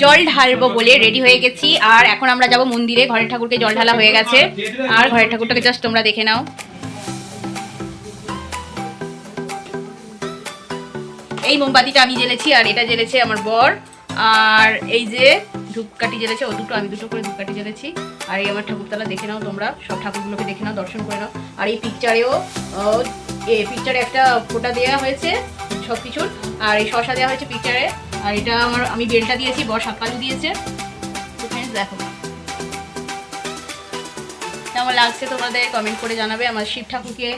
জল ঢালবো বলে রেডি হয়ে গেছি। আর এখন আমরা যাব মন্দিরে। ঘরের ঠাকুরকে জল ঢালা হয়ে গেছে। আর ঘরের ঠাকুরটাকে জাস্ট তোমরা দেখে নাও। এই মোমবাতিটা আমি জ্বেলেছি, আর এটা জ্বেলেছে আমার বর। আর এই যে ধূপকাঠি জ্বেলেছে, ও দুটো, আমি দুটো করে ধূপকাঠি জ্বেলেছি। আর এই আমার ঠাকুরতলা দেখে নাও তোমরা। সব ঠাকুরগুলোকে দেখে নাও, দর্শন করে নাও। আর এই পিকচারেও এই পিকচারে একটা ফোঁটা দেওয়া হয়েছে সব কিছুর আর এই শশা দেওয়া হয়েছে পিকচারে আর এটা আমার, আমি বেলটা দিয়েছি, বর সাতকালু দিয়েছে। তো ফ্রেন্ডস দেখো। আমার লাগছে তোমাদের কমেন্ট করে জানাবে আমার শিব ঠাকুরকে।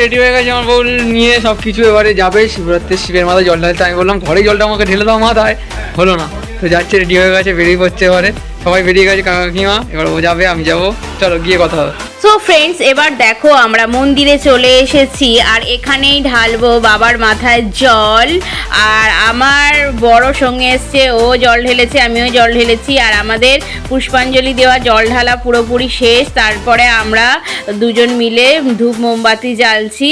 রেডি হয়ে গেছে আমার বউ নিয়ে সব কিছু এবারে যাবে। শিবরাত্রি শিবের মাথায় জল ঢালতে। আমি বললাম ঘরে জলটা আমাকে ঢেলে দাও মাথায়। হলো না। তো যাচ্ছে রেডি হয়ে গেছে, বেরিয়ে পড়ছে এবারে। সবাই বেরিয়ে গেছে কাকা কাকিমা এবার ও যাবে, আমি যাব। চলো, গিয়ে কথা হবে। সো ফ্রেন্ডস এবার দেখো, আমরা মন্দিরে চলে এসেছি, আর এখানেই ঢালবো বাবার মাথায় জল। আর আমার বড় সঙ্গে এসছে, ও জল ঢেলেছে, আমিও জল ঢেলেছি, আর আমাদের পুষ্পাঞ্জলি দেওয়া জল ঢালা পুরোপুরি শেষ। তারপরে আমরা দুজন মিলে ধূপ মোমবাতি জ্বালছি।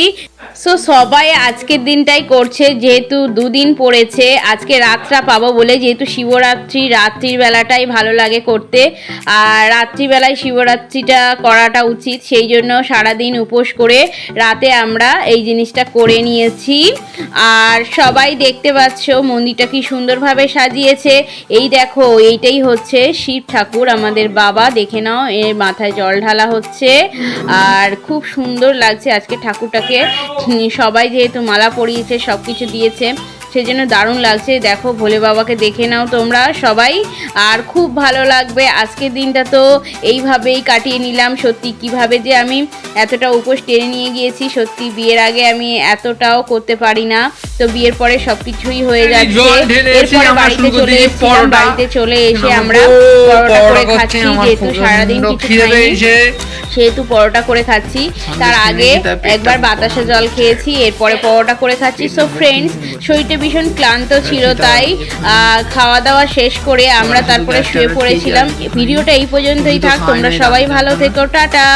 সো সবাই আজকের দিনটাই করছে, যেহেতু দুদিন পড়েছে, আজকে রাতটা পাবো বলে, যেহেতু শিবরাত্রি, রাত্রির বেলাটাই ভালো লাগে করতে। আর রাত্রিবেলায় শিবরাত্রিটা করাটা উচিত, সেই জন্য সারাদিন উপোস করে রাতে আমরা এই জিনিসটা করে নিয়েছি। আর সবাই দেখতে পাচ্ছ, মন্দিরটা কি সুন্দরভাবে সাজিয়েছে। এই দেখো, এইটাই হচ্ছে শিব ঠাকুর, আমাদের বাবা। দেখে নাও, এর মাথায় জল ঢালা হচ্ছে। আর খুব সুন্দর লাগছে আজকে ঠাকুরটাকে। সবাই যেহেতু মালা পরিয়েছে সব কিছু দিয়েছে। সেই জন্য দারুণ লাগছে। দেখো ভোলে বাবাকে দেখে নাও তোমরা সবাই। আর খুব ভালো লাগবে আজকের দিনটা তো এইভাবেই কাটিয়ে নিলাম। সত্যি কীভাবে যে আমি এতটা উপোস টেনে নিয়ে গিয়েছি সত্যি বিয়ের আগে আমি এতটাও করতে পারি না। তো বিয়ের পরে সবকিছুই হয়ে যাচ্ছে। এরপরে বাড়িতে চলে এসেছিলাম বাড়িতে চলে এসে আমরা পরোটা করে খাচ্ছি যেহেতু সারাদিন কিছু খাইনি সেহেতু পরোটা করে খাচ্ছি। তার আগে একবার বাতাসা জল খেয়েছি এরপরে পরোটা করে খাচ্ছি। সো ফ্রেন্ডস শরীরটা ভীষণ ক্লান্ত ছিল তাই আহ, খাওয়া দাওয়া শেষ করে আমরা তারপরে শুয়ে পড়েছিলাম। ভিডিওটা এই পর্যন্তই থাক তোমরা সবাই ভালো থেকো টাটা।